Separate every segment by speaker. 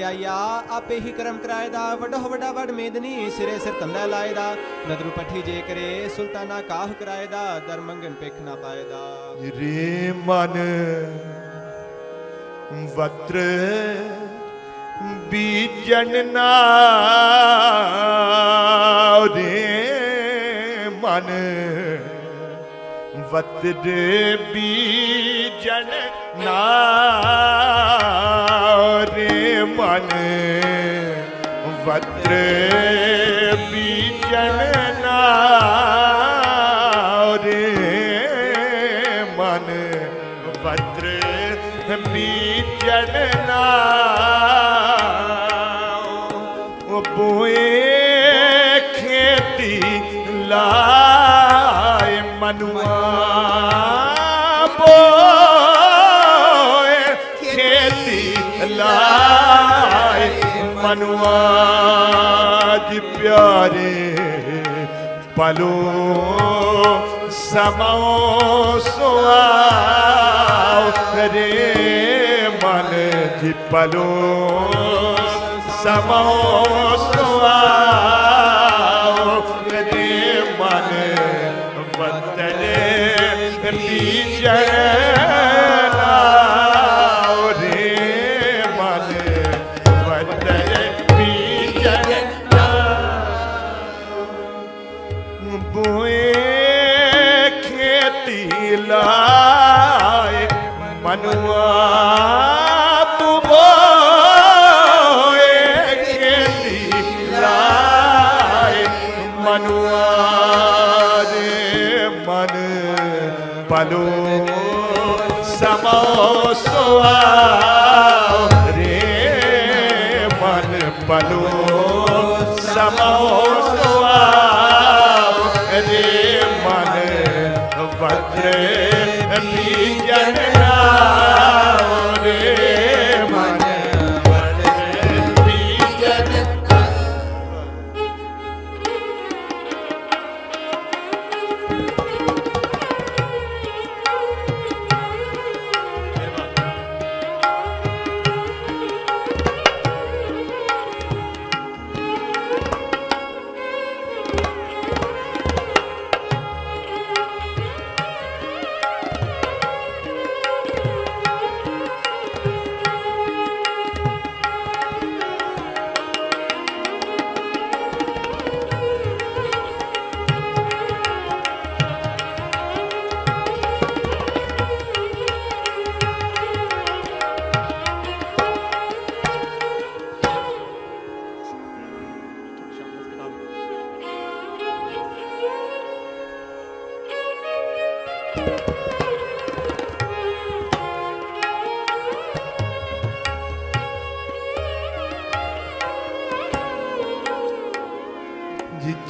Speaker 1: ਆਇਆ ਆਪੇ ਹੀ ਕਰਮ ਕਰਾਇਦਾ ਵੱਡੋ ਵੱਡਾ ਵੱਡ ਮੇਦਨੀ ਸਿਰੇ ਸਿਰ ਤੰਦਾ ਲਾਇਦਾ ਨਦਰੂ ਪੱਠੀ ਜੇ ਕਰੇ, ਸੁਲਤਾਨਾ ਕਾਹ ਕਰਾਏ ਦਾ ਮੰਗਨ ਪੇਖ ਨਾ ਪਾਇਦਾ
Speaker 2: ਰੇ ਮਨ ਵਤਰ ਬੀਜਨ ਨਾ, ਰੇ ਮਨ ਵਤਰ ਬੀਜਨ ਨਾ। ਮਨ ਵਤਰ ਬੀਜਨ ਨਾ ਰੇ ਮਨ ਵਤਰ ਬੀਜਨ ਨਾ ਉਹ ਬੋਏ ਪਲੋ ਸਮੋ ਸੁਆਉ ਰੇ ਮਨ ਜੀ ਪਲੋ ਸਮੋ ਸੁਆਉ ਰੇ ਮਨ ਵਤਰੇ ਬੀਜਣ हनुमान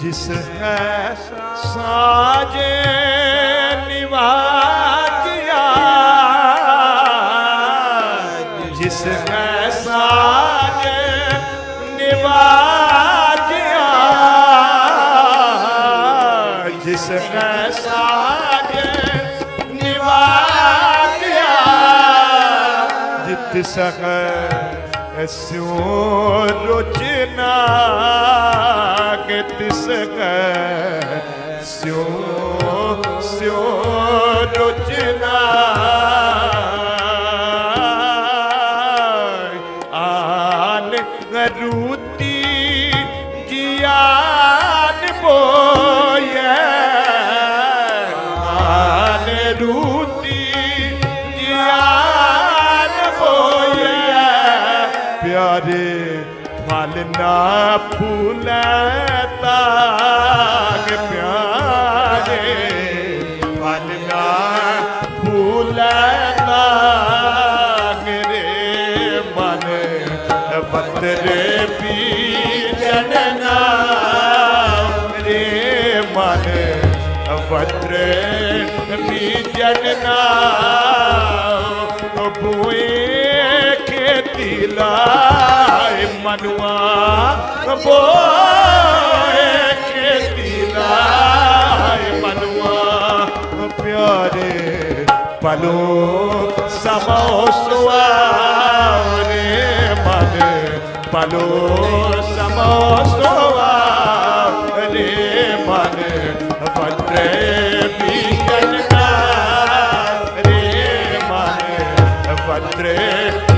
Speaker 2: ਜਿਸ ਹੈ ਸਾਜੇ ਨਿਵਾਜਿਆ ਜਿਸ ਹੈ ਸਾਜੇ ਨਿਵਾਜਿਆ ਜਿਸ ਹੈ ਸਾਜੇ ਨਿਵਾਜਿਆ ਜਿਤ ਸਕੈ ਸਿਉ ਰੁਚਨਾ ਕੇ ਤਿਸ ਫਲ ਖੇਤੀ ਲਾਏ ਮਨੁਆ ਬੋਏ ਖੇਤੀ ਲਾਏ ਮਨੁਆ ਪਿਆਰੇ ਪਲੋ ਸਮੋ ਸੁਆਰੇ ਮਨ ਪਲੋ ਸਮੋ ਸੋਵਾ ਰੇ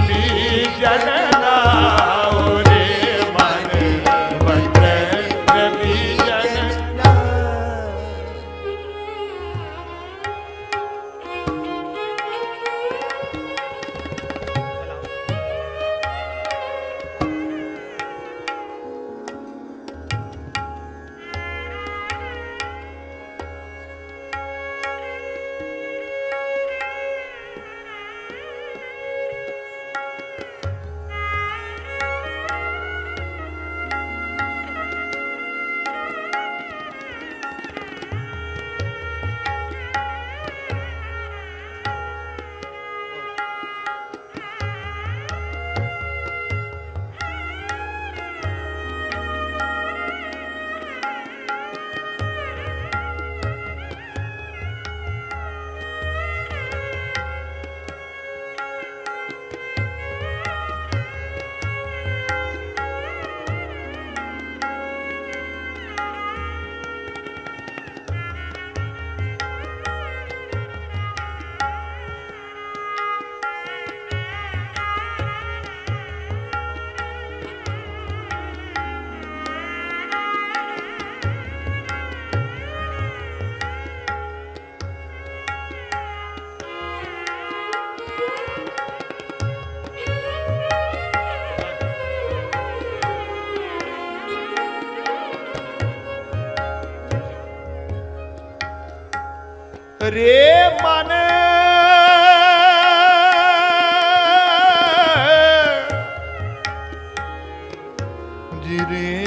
Speaker 2: ਜਿਰੇ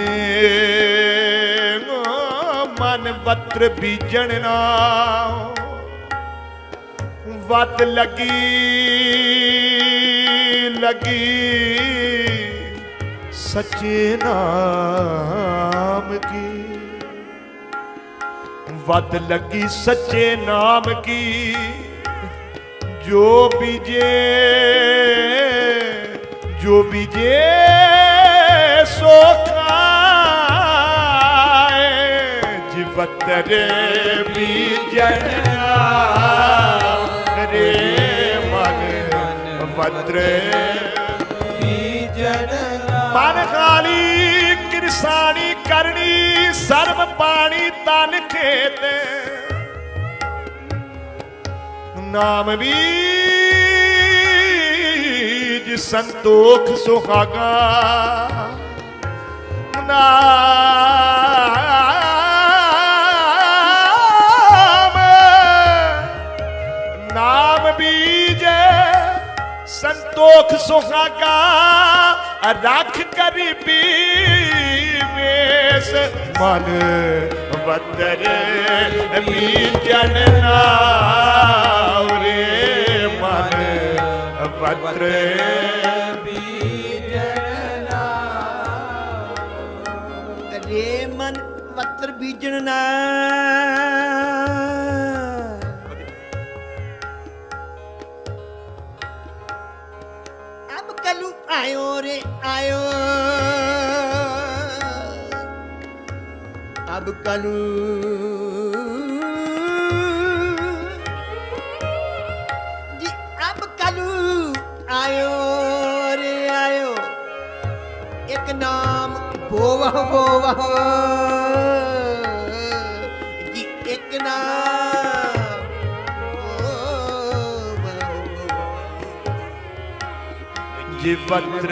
Speaker 2: ਮਨ ਵਤਰ ਬੀਜਣ ਨਾ। ਵਤ ਲਗੀ, ਲੱਗੀ ਸੱਚੇ ਨਾਮ ਕੀ। ਵੱਧ ਲੱਗੀ ਸੱਚੇ ਨਾਮ ਕੀ, ਜੋ ਬੀਜੇ ਜੋ ਬੀਜੇ ਸੋ ਖਾਏ ਜਿਵਤਰੇ ਬੀਜਣ ਰੇ ਮਨ ਵਤਰੇ
Speaker 1: ਬੀਜਨ
Speaker 2: ਮਨ ਖਾਲੀ ਕਿਰਸਾਨੀ ਕਰਨੀ, ਸਰਬ ਪਾਣੀ ਤਨ ਖੇਤ। ਨਾਮ ਬੀਜ ਸੰਤੋਖ ਸੁਹਾਗਾ। ਨਾਮ ਨਾਮ ਬੀਜੇ ਸੰਤੋਖ ਸੁਹਾਗਾ ਰੱਖ ਗਰੀਬੀ ਵੇਸ ਮਨ ਵਤਰ ਬੀਜਨ ਨਾਉਰੇ ਮਨ ਵਤਰ।
Speaker 3: ਬੀਜਣ ਅਬ ਕਲੂ ਆਇਓ ਰੇ, ਆਇਓ। ਅਬ ਕਲੂ। ਜੀ, ਅਬ ਕਲੂ ਆਇਓ ਰੇ, ਆਇਓ। ਇੱਕ ਨਾਮ ਬੋਵਾ ਬੋਵਾ ਜੀ
Speaker 2: ਵਤਰ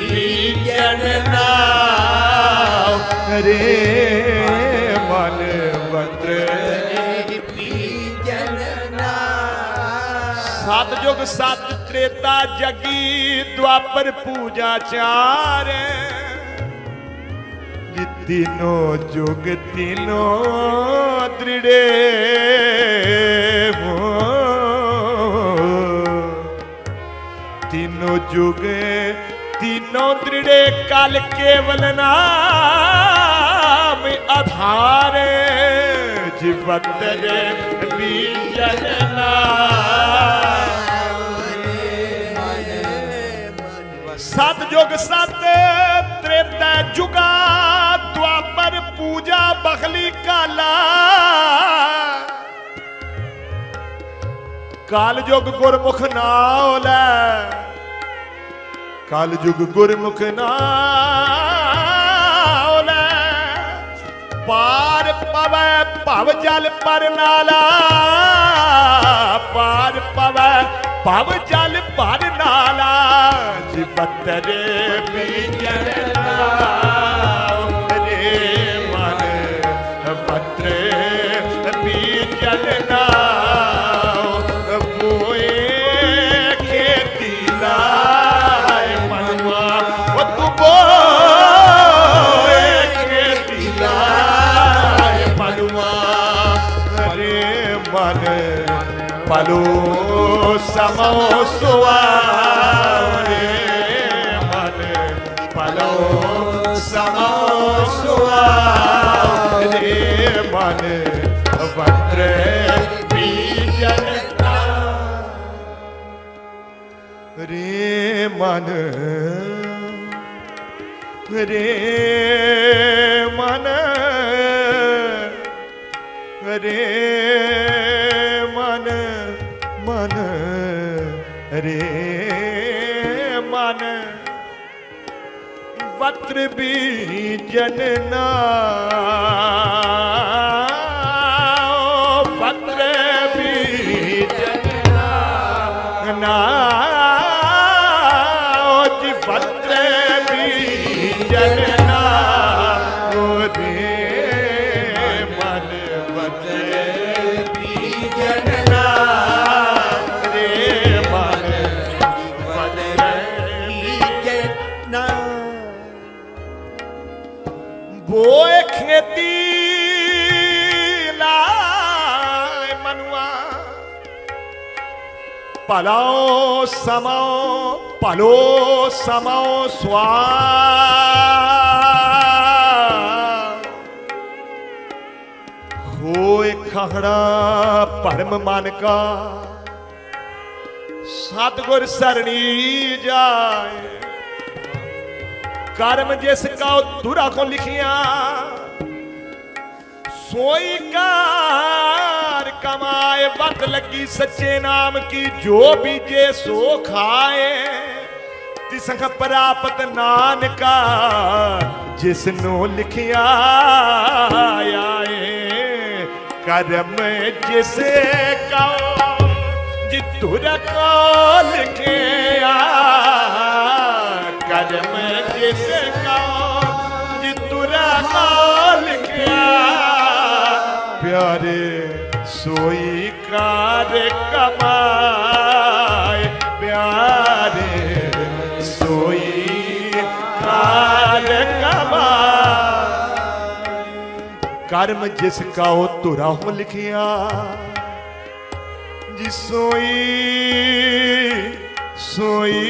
Speaker 2: ਬੀਜਨ ਨਾਉ ਰੇ ਮਨ ਵਤਰ ਸਤਜੁਗ ਸਤ ਤ੍ਰੇਤਾ ਜਗੀ ਦੁਆਪਰ ਪੂਜਾ ਚਾਰ ਜੀ ਤਿਨੋ ਜੁਗ ਤਿਨੋ ਦ੍ਰਿੜੇ ਮੋ ਤਿਨੋ ਜੁਗ, ਤਿਨੋ ਦ੍ਰਿੜੇ ਕਲ ਕੇਵਲ ਨਾਮ ਆਧਾਰ ਜੀਵਤ ਦੇ ਬੀਜਨ ਨਾਮ। ਸਤ ਜੁਗ ਸਤ, ਤ੍ਰੇਤਾ ਜੁਗਾ ਦੁਆਪਰ ਪੂਜਾ ਬਖਲੀ ਕਾਲਾ। ਕਾਲ ਜੁਗ ਗੁਰਮੁਖ ਨਾਉ ਲੈ। ਕਾਲ ਜੁਗ ਗੁਰਮੁਖ ਨਾਉ ਪਾਰ ਪਵੈ ਭਵ ਜਲ ਪਰ ਨਾਲਾ, ਪਾਰ ਪਵੈ ਭਵ ਜਲ ਪਰ ਨਾਲਾ ਜਿਬਤਰੇ ਬੀਜਣ ਨਾਉ ਮਨ ਪਤਰੇ ਬੀਜਣ ਨਾਉ। ਪਲੋ ਸਮੋ ਸੁਆਰੇ ਮਨ ਪਲੋ ਸਮੋ ਸੁਆਰੇ ਮਨ ਵਟਰੇ ਬੀਜਨ ਰੇ ਮਨ ਵਤਰ ਬੀਜਨ ਨਾ ਭਲਾਓ ਸਮਾਓ ਭਲੋ ਸਮਾਓ ਸਵਾ ਹੋਏ ਖਹੜਾ ਭਰਮ ਮਨ ਕਾ ਸਤਗੁਰ ਸਰਣੀ ਜਾਏ ਕਰਮ ਜਿਸ ਕਾ ਦੁਰਾ ਕੋ ਲਿਖਿਆ ਸੋਈ ਕਾਰ ਕਮਾਏ ਵਤ ਲੱਗੀ ਸੱਚੇ ਨਾਮ ਕੀ, ਜੋ ਬੀਜੇ ਸੋ ਖਾਏ। ਤਿਸਖ ਪ੍ਰਾਪਤ ਨਾਨਕਾ ਜਿਸ ਨੂੰ ਲਿਖਿਆ ਆਏ। ਕਰਮ ਜਿਸ ਕਾ ਜਿਤੁਰ ਕੋ ਲਿਖਿਆ। ਕਰਮ ਜਿਸ ਕਾ ਜਿਤੁਰ ਕੋ ਲਿਖਿਆ। ਪਿਆਰੇ ਸੋਈ ਕਾਰ ਕਮਾਏ, ਪਿਆਰੇ ਸੋਈ ਕਾਰ ਕਮਾਏ। ਕਰਮ ਜਿਸ ਕਾ ਉਹ ਤੁਰਾ ਹੋ ਲਿਖਿਆ ਜੀ ਸੋਈ ਸੋਈ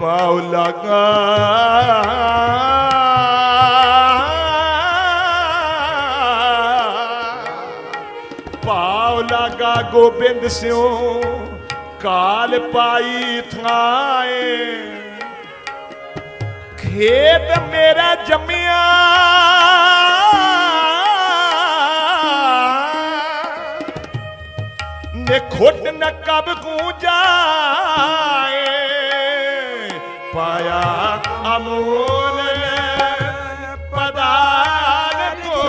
Speaker 2: ਪਾਉ ਲਾਗਾ। ਪਾਉ ਲਾਗਾ ਗੋਬਿੰਦ ਸਿਉ, ਕਾਲ ਪਾਈ ਥਾਏ। ਖੇਤ ਮੇਰਾ ਜੰਮਿਆ। ਨੇ ਖੁੱਟ ਨ ਕਬ ਕੂ ਅਮੋਲ ਪਦਾਰ ਕੋ।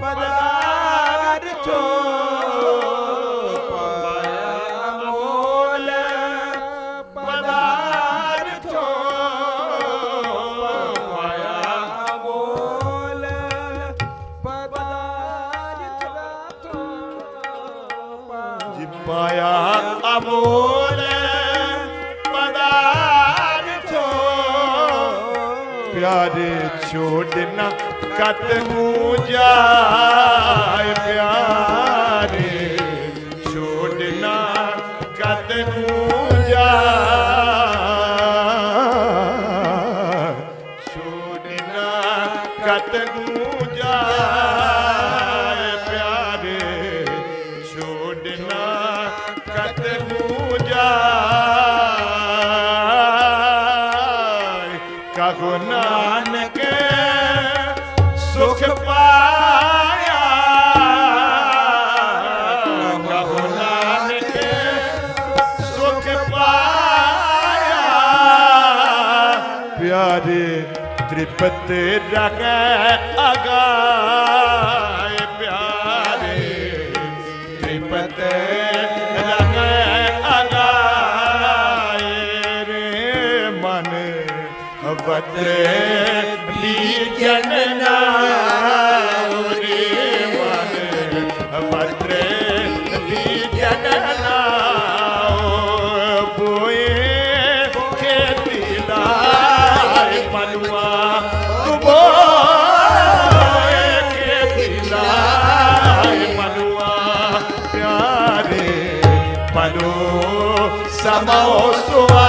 Speaker 2: ਪਦਾਰ ਚੋ ਪਦਾਰ ਚੋ ਜੀ ਪਾਇਆ ਅਮੋਲ ਪਦਾਰਥੋ ਪਿਆਰੇ ਛੋੜ ਨਾ ਕਤ ਨੂੰ ਜਾਏ ਪਿਆਰੇ। ਗੁਰਬਤ ਰਗੈ ਅਗਾਏ ਪਿਆਰੇ। ਤ੍ਰਿਪਤ ਰਗੈ ਅਗਾਏ ਰੇ ਮਨ। ਵਤਰੇ ਲੀ ਜਨ ਨੂੰ ਸੁਆ